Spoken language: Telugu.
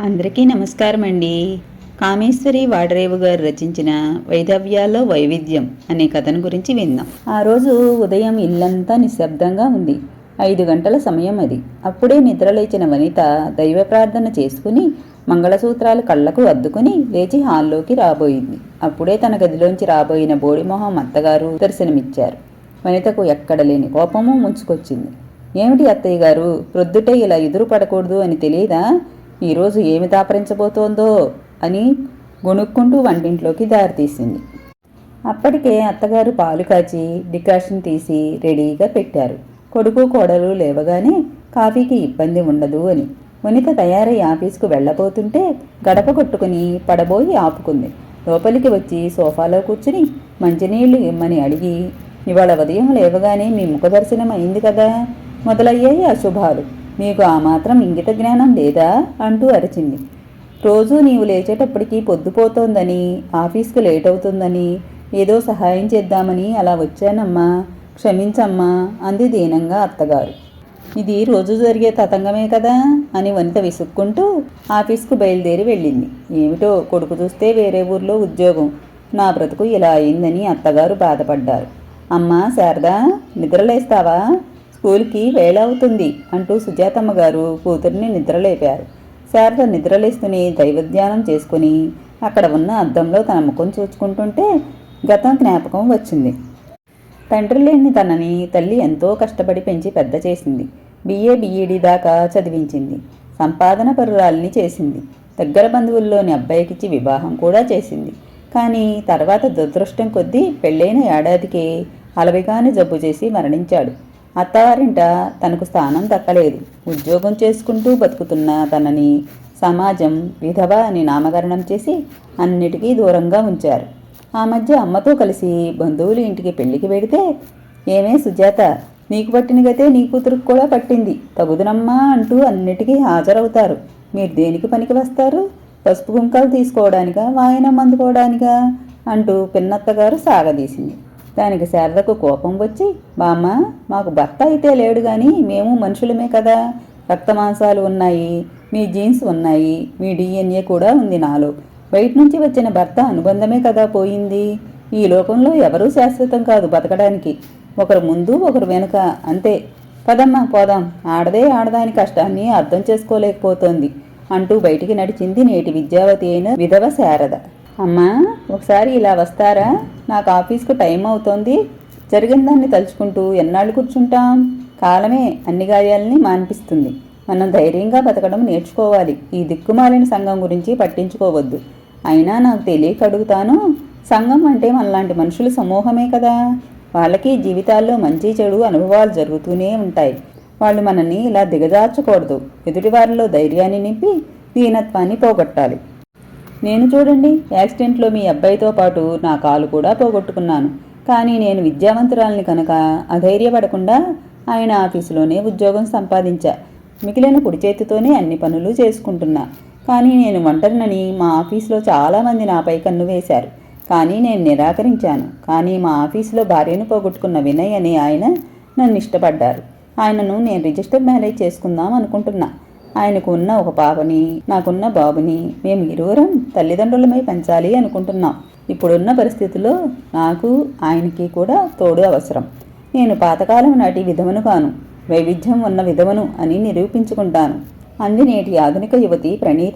అందరికీ నమస్కారం అండి కామేశ్వరి వాడరేవు గారు రచించిన వైదవ్యాల్లో వైవిధ్యం అనే కథను గురించి విందాం. ఆ రోజు ఉదయం ఇల్లంతా నిశ్శబ్దంగా ఉంది. ఐదు గంటల సమయం అది. అప్పుడే నిద్రలేచిన వనిత దైవ ప్రార్థన చేసుకుని మంగళసూత్రాలు కళ్ళకు అద్దుకుని లేచి హాల్లోకి రాబోయింది. అప్పుడే తన గదిలోంచి రాబోయిన బోడిమొహం అత్తగారు దర్శనమిచ్చారు. వనితకు ఎక్కడ లేని కోపము ముంచుకొచ్చింది. ఏమిటి అత్తయ్య గారు? ప్రొద్దుటే ఇలా ఎదురు పడకూడదు అని తెలియదా? ఈరోజు ఏమి దాపరించబోతోందో అని గొనుక్కుంటూ వంటింట్లోకి దారితీసింది. అప్పటికే అత్తగారు పాలు కాచి డికాషన్ తీసి రెడీగా పెట్టారు. కొడుకు కోడలు లేవగానే కాఫీకి ఇబ్బంది ఉండదు అని. వనిత తయారై ఆఫీస్కు వెళ్ళబోతుంటే గడప కొట్టుకుని పడబోయి ఆపుకుంది. లోపలికి వచ్చి సోఫాలో కూర్చుని మంచినీళ్ళు ఇమ్మని అడిగి ఇవాళ ఉదయం లేవగానే మీ ముఖ దర్శనం అయింది కదా? మొదలయ్యాయి అశుభాలు మీకు ఆ మాత్రం ఇంగిత జ్ఞానం లేదా? అంటూ అరిచింది. రోజూ నీవు లేచేటప్పటికీ పొద్దుపోతోందని ఆఫీస్కు లేట్ అవుతుందని ఏదో సహాయం చేద్దామని అలా వచ్చానమ్మా క్షమించమ్మా అంది దీనంగా అత్తగారు. ఇది రోజు జరిగే తతంగమే కదా? అని వనిత విసుక్కుంటూ ఆఫీస్కు బయలుదేరి వెళ్ళింది. ఏమిటో కొడుకు చూస్తే వేరే ఊర్లో ఉద్యోగం. నా బ్రతుకు ఇలా అయిందని అత్తగారు బాధపడ్డారు. అమ్మా శారదా నిద్రలేస్తావా? స్కూల్కి వేళ అవుతుంది అంటూ సుజాతమ్మ గారు కూతుర్ని నిద్రలేపారు. శారద నిద్రలేస్తూనే దైవధ్యానం చేసుకుని అక్కడ ఉన్న అద్దంలో తన ముఖం చూచుకుంటుంటే గతం జ్ఞాపకం వచ్చింది. తండ్రి లేని తనని తల్లి ఎంతో కష్టపడి పెంచి పెద్ద చేసింది. బిఏ బిఈడి దాకా చదివించింది. సంపాదన పరురాల్ని చేసింది. దగ్గర బంధువుల్లోని అబ్బాయికిచ్చి వివాహం కూడా చేసింది. కానీ తర్వాత దురదృష్టం కొద్దీ పెళ్ళైన ఏడాదికే అలవిగాని జబ్బు చేసి మరణించాడు. అత్తవారింట తనకు స్థానం దక్కలేదు. ఉద్యోగం చేసుకుంటూ బతుకుతున్న తనని సమాజం విధవ అని నామకరణం చేసి అన్నిటికీ దూరంగా ఉంచారు. ఆ మధ్య అమ్మతో కలిసి బంధువులు ఇంటికి పెళ్ళికి పెడితే ఏమే సుజాత నీకు పట్టిన గతే నీ కూతురుకు కూడా పట్టింది. తగుదునమ్మా అంటూ అన్నిటికీ హాజరవుతారు. మీరు దేనికి పనికి వస్తారు? పసుపు కుంకాలు తీసుకోవడానికా? వాయనం అందుకోవడానికా? అంటూ పిన్నత్తగారు సాగదీసింది. దానికి శారదకు కోపం వచ్చి బామ్మ మాకు భర్త అయితే లేడు కానీ మేము మనుషులమే కదా. రక్తమాంసాలు ఉన్నాయి మీ జీన్స్ ఉన్నాయి మీ డిఎన్ఏ కూడా ఉంది నాలో. బయట నుంచి వచ్చిన భర్త అనుబంధమే కదా పోయింది. ఈ లోకంలో ఎవరూ శాశ్వతం కాదు బతకడానికి. ఒకరు ముందు ఒకరు వెనుక. అంతే. పదమ్మా పోదాం. ఆడదే ఆడదాని కష్టాన్ని అర్థం చేసుకోలేకపోతోంది అంటూ బయటికి నడిచింది నేటి విద్యావతి అయిన విధవ శారద. అమ్మా ఒకసారి ఇలా వస్తారా? నాకు ఆఫీస్కు టైం అవుతోంది. జరిగిన దాన్ని తలుచుకుంటూ ఎన్నాళ్ళు కూర్చుంటాం? కాలమే అన్ని గాయాలని మాన్పిస్తుంది. మనం ధైర్యంగా బతకడం నేర్చుకోవాలి. ఈ దిక్కుమాలిన సంఘం గురించి పట్టించుకోవద్దు. అయినా నాకు తెలియక అడుగుతాను సంఘం అంటే మనలాంటి మనుషుల సమూహమే కదా. వాళ్ళకి జీవితాల్లో మంచి చెడు అనుభవాలు జరుగుతూనే ఉంటాయి. వాళ్ళు మనల్ని ఇలా దిగజార్చకూడదు. ఎదుటివారిలో ధైర్యాన్ని నింపి దీనత్వాన్ని పోగొట్టాలి. నేను చూడండి యాక్సిడెంట్లో మీ అబ్బాయితో పాటు నా కాలు కూడా పోగొట్టుకున్నాను. కానీ నేను విద్యావంతురాల్ని కనుక అధైర్యపడకుండా ఆయన ఆఫీసులోనే ఉద్యోగం సంపాదించా. మిగిలిన కుడి చేతితోనే అన్ని పనులు చేసుకుంటున్నా. కానీ నేను ఒంటరినని మా ఆఫీసులో చాలామంది నాపై కన్ను వేశారు. కానీ నేను నిరాకరించాను. కానీ మా ఆఫీసులో భార్యను పోగొట్టుకున్న వినయ్ అనే ఆయన నన్ను ఇష్టపడ్డారు. ఆయనను నేను రిజిస్టర్ మ్యారేజ్ చేసుకుందాం అనుకుంటున్నా. ఆయనకు ఉన్న ఒక పాపని నాకున్న బాబుని మేము ఇరువురం తల్లిదండ్రులమై పెంచాలి అనుకుంటున్నాం. ఇప్పుడున్న పరిస్థితుల్లో నాకు ఆయనకి కూడా తోడు అవసరం. నేను పాతకాలం నాటి విధవను కాను వైవిధ్యం ఉన్న విధవను అని నిరూపించుకుంటాను. అంది నేటి ఆధునిక యువతి ప్రణీత.